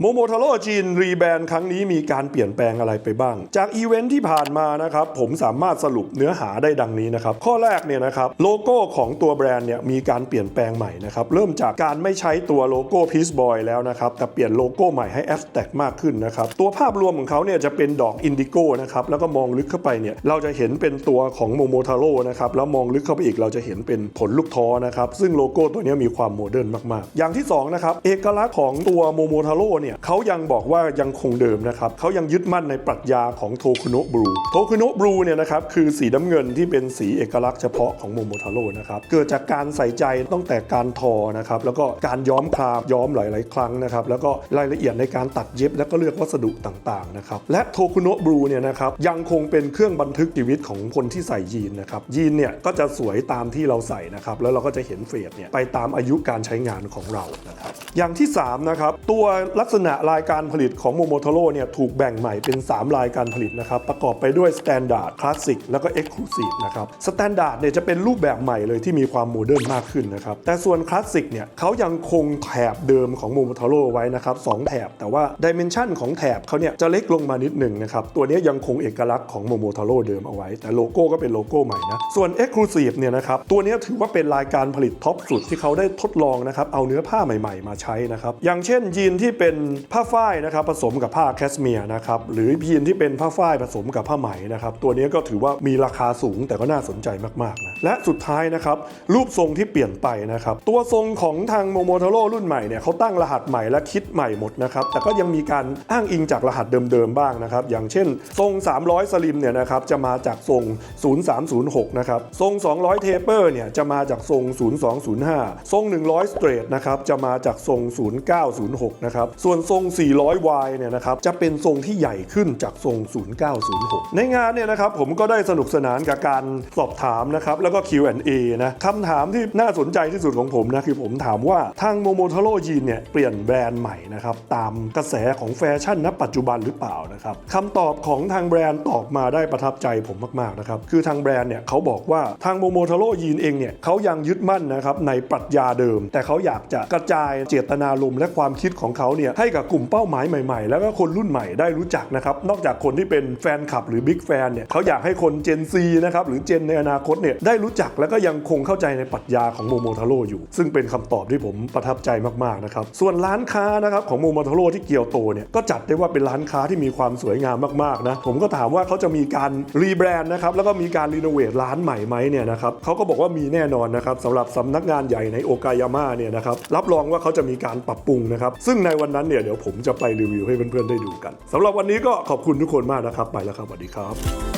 โมโมทาโร่จีนรีแบรนด์ครั้งนี้มีการเปลี่ยนแปลงอะไรไปบ้าง จากอีเวนท์ที่ผ่านมานะครับผมสามารถสรุปเนื้อหาได้ดังนี้นะครับ ข้อแรกเนี่ยนะครับโลโก้ของตัวแบรนด์เนี่ยมีการเปลี่ยนแปลงใหม่นะครับ เริ่มจากการไม่ใช้ตัวโลโก้ Peace Boy แล้วนะครับ แต่เปลี่ยนโลโก้ใหม่ให้ a s t a c มากขึ้นนะครับ ตัวภาพรวมของเขาเนี่ยจะเป็นดอกอินดิโก้นะครับแล้วก็มองลึกเข้าไปเนี่ยเราจะเห็นเป็นตัวของโมโมทาโร่นะครับแล้วมองลึกเข้าไปอีกเราจะเห็นเป็นผลลูกท้อนะครับซึ่งโลโก้ตัวนี้มีความโมเดิร์นมากๆ อย่างที่สองนะครับเอกลักษณ์ของตัวโมโมทาโร่เนี่ยเขายังบอกว่ายังคงเดิมนะครับเขายังยึดมั่นในปรัชญาของโทคุโนะบลูโทคุโนะบลูเนี่ยนะครับคือสีน้ำเงินที่เป็นสีเอกลักษณ์เฉพาะของโมโมทาโร่นะครับเกิดจากการใส่ใจตั้งแต่การทอนะครับแล้วก็การย้อมคราบย้อมหลาย ๆ ครั้งนะครับแล้วก็รายละเอียดในการตัดเย็บ แล้วก็เลือกวัสดุต่าง ๆ นะครับและโทคุโนะบลูเนี่ยนะครับยังคงเป็นเครื่องบันทึกชีวิตของคนที่ใส่ยีนนะครับยีนเนี่ยก็จะสวยตามที่เราใส่นะครับแล้วเราก็จะเห็นเฟสเนี่ยไปตามอายุการใช้งานของเรานะครับอย่างที่สามนะครับตัวลักษณะรายการผลิตของโมโมโทโร่เนี่ยถูกแบ่งใหม่เป็น 3 รายการผลิตนะครับประกอบไปด้วย Standard Classic แล้วก็ Exclusive นะครับ Standard เนี่ยจะเป็นรูปแบบใหม่เลยที่มีความโมเดิร์นมากขึ้นนะครับแต่ส่วน Classic เนี่ยเขายังคงแถบเดิมของโมโมโทโร่ไว้นะครับสองแถบแต่ว่าดิเมนชันของแถบเขาเนี่ยจะเล็กลงมานิดหนึ่งนะครับตัวนี้ยังคงเอกลักษณ์ของโมโมโทโร่เดิมเอาไว้ แต่โลโก้ก็เป็นโลโก้ใหม่นะส่วน Exclusive เนี่ยนะครับตัวนี้ถือว่าเป็นรายการผลิตท็อปสุดที่เขาได้ทดลองนะครับเอาเนื้อผ้าใหม่ๆ มาใช้นะครับอย่างเช่นยีนที่เป็นผ้าฝ้ายนะครับผสมกับผ้าแคสเมียร์นะครับหรือยีนที่เป็นผ้าฝ้ายผสมกับผ้าไหมนะครับตัวนี้ก็ถือว่ามีราคาสูงแต่ก็น่าสนใจมากๆนะและสุดท้ายนะครับรูปทรงที่เปลี่ยนไปนะครับตัวทรงของทางโมโมโทโร่รุ่นใหม่เนี่ยเขาตั้งรหัสใหม่และคิดใหม่หมดนะครับแต่ก็ยังมีการอ้างอิงจากรหัสเดิมๆบ้างนะครับอย่างเช่น ทรง 300 สลิมเนี่ยนะครับจะมาจากทรง 0306 นะครับทรง 200 เทเปอร์เนี่ยจะมาจากทรง 0205 ทรง 100 สเตรทนะครับจะมาจากทรง 0906 นะครับส่วนทรง 400 Y เนี่ยนะครับจะเป็นทรงที่ใหญ่ขึ้นจากทรง 0906 ในงานเนี่ยนะครับผมก็ได้สนุกสนานกับการสอบถามนะครับแล้วก็ Q&A นะคำถามที่น่าสนใจที่สุดของผมนะคือผมถามว่าทางโมโมทาโร่ยีนเนี่ยเปลี่ยนแบรนด์ใหม่นะครับตามกระแสของแฟชั่นณปัจจุบันหรือเปล่านะครับคำตอบของทางแบรนด์ตอบมาได้ประทับใจผมมากๆนะครับคือทางแบรนด์เนี่ยเขาบอกว่าทางโมโมทาโร่ยีนเองเนี่ยเขายังยึดมั่นนะครับในปรัชญาเดิม แต่เขาอยากจะกระจายเจตนารมณ์และความคิดของเขาเนี่ยให้กับกลุ่มเป้าหมายใหม่ๆ แล้วก็คนรุ่นใหม่ได้รู้จักนะครับ นอกจากคนที่เป็นแฟนคลับหรือบิ๊กแฟนเนี่ยเขาอยากให้คนเจนซีนะครับหรือเจนในอนาคตเนี่ยได้รู้จักแล้วก็ยังคงเข้าใจในปรัชญาของโมโมทาโร่อยู่ ซึ่งเป็นคำตอบที่ผมประทับใจมากๆนะครับส่วนร้านค้านะครับของโมโมทาโร่ที่เกียวโตเนี่ยก็จัดได้ว่าเป็นร้านค้าที่มีความสวยงามมากๆนะผมก็ถามว่าเขาจะมีการรีแบรนด์นะครับแล้วก็มีการรีโนเวทร้านใหม่ไหมเนี่ยนะครับเขาก็บอกว่ามีแน่นอนนะครับสำหรับสำนักงานใหญ่ในโอกายาม่าเนี่ยนะครับรับรองว่าเขาจะมีการปรับปรุงนะครับซึ่งในวันนั้นเนี่ยเดี๋ยวผมจะไปรีวิวให้เพื่อนๆได้ดูกันสำหรับวันนี้ก็ขอบคุณทุกคนมากนะครับ ไปแล้วครับสวัสดีครับ